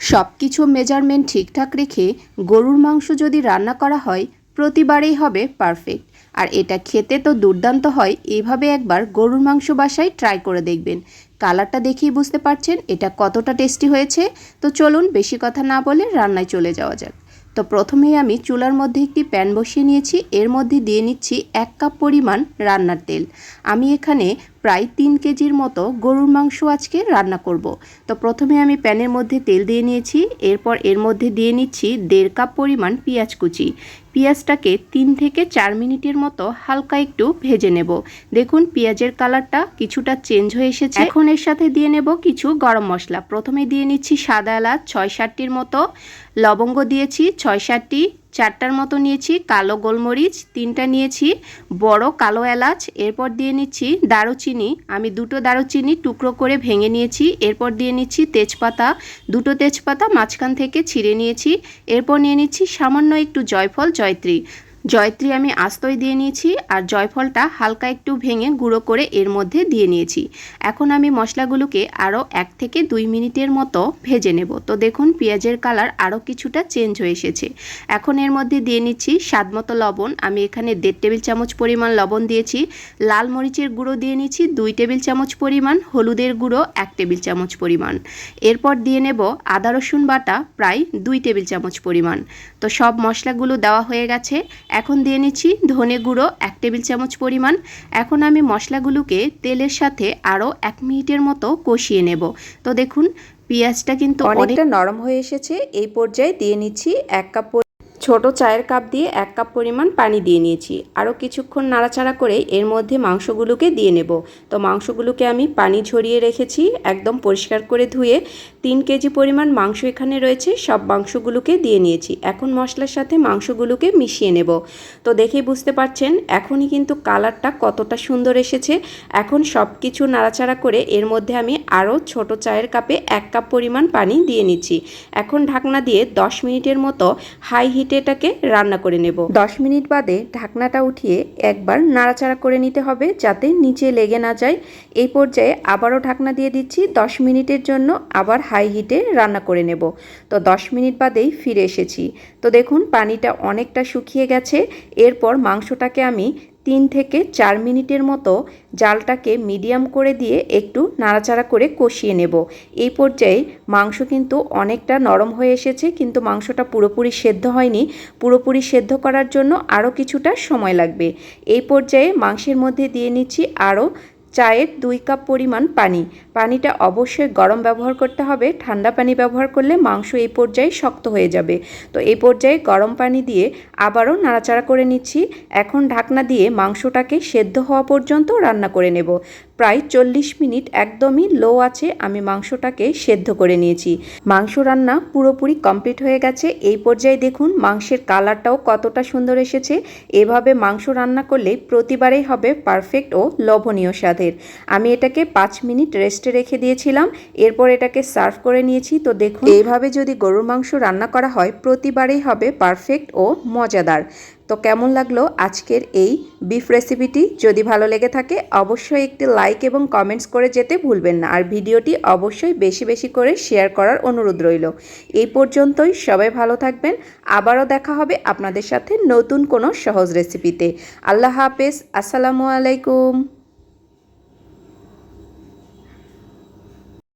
সব কিছু মেজারমেন্ট ঠিকঠাক রেখে গরুর মাংস যদি রান্না করা হয়, প্রতিবারেই হবে পারফেক্ট আর এটা খেতে তো দুর্দান্ত হয় এইভাবে একবার গরুর মাংস বাসায় ট্রাই করে দেখবেন। কালারটা দেখেই বুঝতে পারছেন এটা কতটা টেস্টি হয়েছে। তো চলুন বেশি কথা না বলে রান্নায় চলে যাওয়া যাক। তো প্রথমেই আমি চুলার মধ্যে একটি প্যান বসিয়ে নিয়েছি, এর মধ্যে দিয়ে নিচ্ছি এক কাপ পরিমাণ রান্নার তেল। আমি এখানে প্রায় তিন কেজির মতো গরুর মাংস আজকে রান্না করব। তো প্রথমে আমি প্যানের মধ্যে তেল দিয়ে নিয়েছি, এরপর এর মধ্যে দিয়ে নিচ্ছি দেড় কাপ পরিমাণ পেঁয়াজ কুচি। পেঁয়াজটাকে তিন থেকে চার মিনিটের মতো হালকা একটু ভেজে নেব। দেখুন, পেঁয়াজের কালারটা কিছুটা চেঞ্জ হয়ে এসেছে। এখন এর সাথে দিয়ে নেব কিছু গরম মশলা। প্রথমে দিয়ে নিচ্ছি সাদা এলাচ, ছয় সাতটির মতো। লবঙ্গ দিয়েছি, ছয় সাতটি। চারটার মতো নিয়েছি কালো গোলমরিচ, তিনটা নিয়েছি বড় কালো এলাচ, এরপর দিয়ে নিচ্ছি দারুচিনি। আমি দুটো দারুচিনি টুকরো করে ভেঙে নিয়েছি, এরপর দিয়ে নিচ্ছি তেজপাতা। দুটো তেজপাতা মাঝখান থেকে ছিঁড়ে নিয়েছি, এরপর নিয়ে নিচ্ছি সামান্য একটু জয়ফল, জয়ত্রী। জয়ত্রী আমি আস্তই দিয়ে নিয়েছি আর জয়ফলটা হালকা একটু ভেঙে গুঁড়ো করে এর মধ্যে দিয়ে নিয়েছি। এখন আমি মশলাগুলোকে আরও এক থেকে দুই মিনিটের মতো ভেজে নেব। তো দেখুন, পেঁয়াজের কালার আরও কিছুটা চেঞ্জ হয়ে এসেছে। এখন এর মধ্যে দিয়ে নিচ্ছি স্বাদ মতো লবণ। আমি এখানে দেড় টেবিল চামচ পরিমাণ লবণ দিয়েছি। লাল মরিচের গুঁড়ো দিয়ে নিচ্ছি দুই টেবিল চামচ পরিমাণ। হলুদের গুঁড়ো এক টেবিল চামচ পরিমাণ। এরপর দিয়ে নেব আদা রসুন বাটা, প্রায় দুই টেবিল চামচ পরিমাণ। তো সব মশলাগুলো দেওয়া হয়ে গেছে। এখন দিয়ে নিচ্ছি ধনে গুঁড়ো, এক টেবিল চামচ পরিমাণ। এখন আমি মশলাগুলোকে তেলের সাথে আরও এক মিনিটের মতো কষিয়ে নেব। তো দেখুন, পেঁয়াজটা কিন্তু অনেকটা নরম হয়ে এসেছে। এই পর্যায়ে দিয়ে নিচ্ছি এক কাপ ছোট চায়ের কাপ দিয়ে এক কাপ পরিমাণ পানি দিয়ে নিয়েছি। আরও কিছুক্ষণ নাড়াচাড়া করে এর মধ্যে মাংসগুলোকে দিয়ে নেব। তো মাংসগুলোকে আমি পানি ঝরিয়ে রেখেছি, একদম পরিষ্কার করে ধুয়ে তিন কেজি পরিমাণ মাংস এখানে রয়েছে, সব মাংসগুলোকে দিয়ে নিয়েছি। এখন মশলার সাথে মাংসগুলোকে মিশিয়ে নেব। তো দেখেই বুঝতে পারছেন, এখনই কিন্তু কালারটা কতটা সুন্দর এসেছে। এখন সব কিছু নাড়াচাড়া করে এর মধ্যে আমি আরও ছোট চায়ের কাপে এক কাপ পরিমাণ পানি দিয়ে নিচ্ছি। এখন ঢাকনা দিয়ে দশ মিনিটের মতো হাই হিটে এটাকে রান্না করে নেব। দশ মিনিট বাদে ঢাকনাটা উঠিয়ে একবার নাড়াচাড়া করে নিতে হবে যাতে নিচে লেগে না যায়। এই পর্যায়ে আবারও ঢাকনা দিয়ে দিচ্ছি। দশ মিনিটের জন্য আবার হাই হিটে রান্না করে নেব। তো দশ মিনিট বাদেই ফিরে এসেছি। তো দেখুন, পানিটা অনেকটা শুকিয়ে গেছে। এরপর মাংসটাকে আমি তিন থেকে চার মিনিটের মতো জালটাকে মিডিয়াম করে দিয়ে একটু নাড়াচাড়া করে কষিয়ে নেব। এই পর্যায়ে মাংস কিন্তু অনেকটা নরম হয়ে এসেছে, কিন্তু মাংসটা পুরোপুরি সেদ্ধ হয়নি। পুরোপুরি সেদ্ধ করার জন্য আরও কিছুটা সময় লাগবে। এই পর্যায়ে মাংসের মধ্যে দিয়ে নিচ্ছি আরও চায়ের দুই কাপ পরিমাণ পানি। পানিটা অবশ্যই গরম ব্যবহার করতে হবে, ঠান্ডা পানি ব্যবহার করলে মাংস এই পর্যায়ে শক্ত হয়ে যাবে। তো এই পর্যায়ে গরম পানি দিয়ে আবারও নাড়াচাড়া করে নিচ্ছি। এখন ঢাকনা দিয়ে মাংসটাকে সেদ্ধ হওয়া পর্যন্ত রান্না করে নেব। প্রায় চল্লিশ মিনিট একদমই লো আছে, আমি মাংসটাকে সেদ্ধ করে নিয়েছি। মাংস রান্না পুরোপুরি কমপ্লিট হয়ে গেছে। এই পর্যায়ে দেখুন মাংসের কালারটাও কতটা সুন্দর এসেছে। এভাবে মাংস রান্না করলে প্রতিবারেই হবে পারফেক্ট ও লোভনীয় স্বাদের। আমি এটাকে পাঁচ মিনিট রেস্টে রেখে দিয়েছিলাম। এরপর এটাকে সার্ভ করে নিয়েছি। তো দেখুন, এইভাবে যদি গরুর মাংস রান্না করা হয়, প্রতিবারেই হবে পারফেক্ট ও মজাদার। তো কেমন লাগল আজকের এই বিফ রেসিপিটি? যদি ভালো লেগে থাকে, অবশ্যই একটি লাইক এবং কমেন্টস করে যেতে ভুলবেন না। আর ভিডিওটি অবশ্যই বেশি বেশি করে শেয়ার করার অনুরোধ রইল। এই পর্যন্তই সবাই ভালো থাকবেন। আবারও দেখা হবে আপনাদের সাথে নতুন কোনো সহজ রেসিপিতে। আল্লাহ হাফেজ। আসসালামু আলাইকুম।